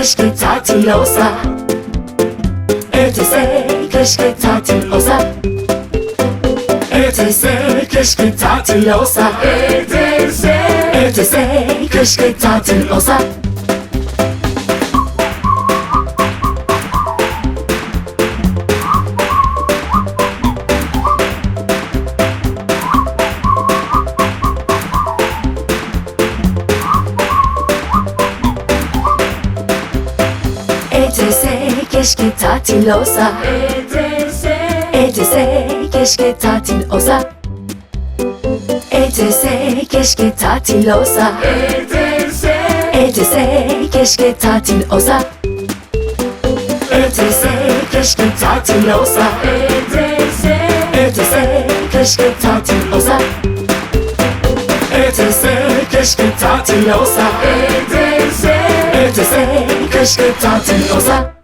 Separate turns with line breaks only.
tatil olsa. Ötese keşke tatil olsa. Ötese keşke tatil olsa. Ötese. Ötese keşke tatil olsa Ötese keşke tatil olsa. Ötese Ötese keşke tatil olsa. Ötese keşke tatil olsa. Ötese Ötese keşke tatil olsa. Ötese keşke tatil olsa. Ötese Ötese keşke tatil olsa. Ötese keşke tatil olsa. Ötese Ötese keşke tatil olsa